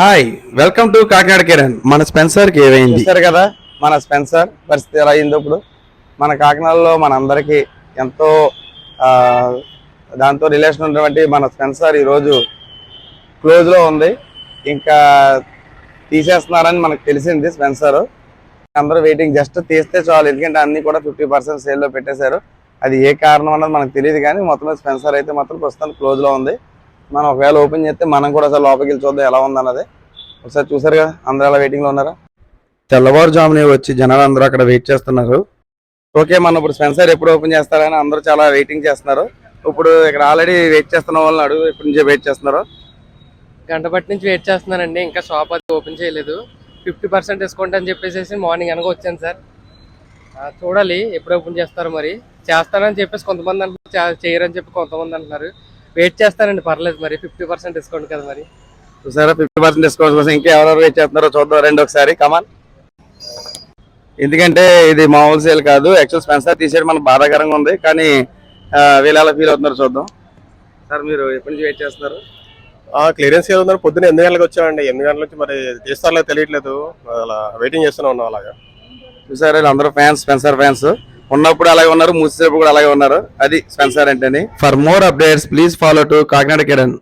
Hi welcome to Kakinada Kiran. మన స్పెన్సర్కి ఏమైంది? చూసారు కదా మన స్పెన్సర్ పరిస్థితి ఎలా అయిందో ఇప్పుడు. మన కాకినాడలో మనందరికీ ఎంతో ఆ, దాంతో రిలేషన్ ఉన్నటువంటి మన స్పెన్సర్ ఈరోజు క్లోజ్లో ఉంది. ఇంకా తీసేస్తున్నారని మనకు తెలిసింది స్పెన్సర్. అందరూ వెయిటింగ్ జస్ట్ తీస్తే చాలు ఎందుకంటే అన్ని కూడా ఫిఫ్టీ పర్సెంట్ సేల్లో పెట్టేశారు. అది ఏ కారణం అన్నది మనకు తెలియదు కానీ మొత్తం స్పెన్సర్ అయితే మాత్రం ప్రస్తుతం క్లోజ్లో ఉంది. మనం ఒకవేళ ఓపెన్ చేస్తే మనం కూడా అసలు లోపలికి వెళ్ళి చూద్దాం ఎలా ఉందన్నది. ఒకసారి చూసారు కదా? అందరూ అలా వెయిటింగ్లో ఉన్నారా? తెల్లవారుజామునే వచ్చి జనాలు అందరూ అక్కడ వెయిట్ చేస్తున్నారు. ఓకే మనం ఇప్పుడు స్పెన్సర్ ఎప్పుడు ఓపెన్ చేస్తారని అందరూ చాలా వెయిటింగ్ చేస్తున్నారు. ఇప్పుడు ఇక్కడ ఆల్రెడీ వెయిట్ చేస్తున్న వాళ్ళని అడుగు ఎప్పటి నుంచే వెయిట్ చేస్తున్నారు. గంటపట్టి నుంచి వెయిట్ చేస్తున్నానండి ఇంకా షాప్ అది ఓపెన్ చేయలేదు. ఫిఫ్టీ పర్సెంట్ డిస్కౌంట్ అని చెప్పేసి మార్నింగ్ అనగా వచ్చాను సార్. చూడాలి ఎప్పుడు ఓపెన్ చేస్తారు మరి. చేస్తానని చెప్పేసి కొంతమంది అంటున్నారు. చేయరని చెప్పి కొంతమంది అంటున్నారు. వెయిట్ చేస్తానండి పర్లేదు మరి. ఫిఫ్టీ పర్సెంట్ డిస్కౌంట్ కదా మరి. చూసారా? ఫిఫ్టీ పర్సెంట్ డిస్కౌంట్ కోసం ఇంకా ఎవరెవరు వెయిట్ చేస్తున్నారో చూద్దాం. రెండు ఒకసారి కమాన్ ఎందుకంటే ఇది మామూలు సేల్ కాదు యాక్చువల్ స్పెన్సర్ తీసేయడం మనకు బాధాకరంగా ఉంది కానీ వీళ్ళు ఎలా ఫీల్ అవుతున్నారో చూద్దాం. సార్ మీరు ఎప్పటి నుంచి వెయిట్ చేస్తున్నారు? క్లియరెన్స్ ఏదో ఉందని పొద్దున్న ఎనిమిది గంటలకు వచ్చామండి. ఎనిమిది గంటల నుంచి మరి తీస్తారో తెలియట్లేదు. అలా వెయిటింగ్ చేస్తూనే ఉన్నాం అలాగా. చూసారా వీళ్ళందరూ ఫ్యాన్స్ స్పెన్సర్ ఫ్యాన్స్ ఉన్నప్పుడు అలాగే ఉన్నారు మూసేటప్పుడు కూడా అలాగే ఉన్నారు. అది Spencer అంటేని for more updates please follow to Kakinada Kiran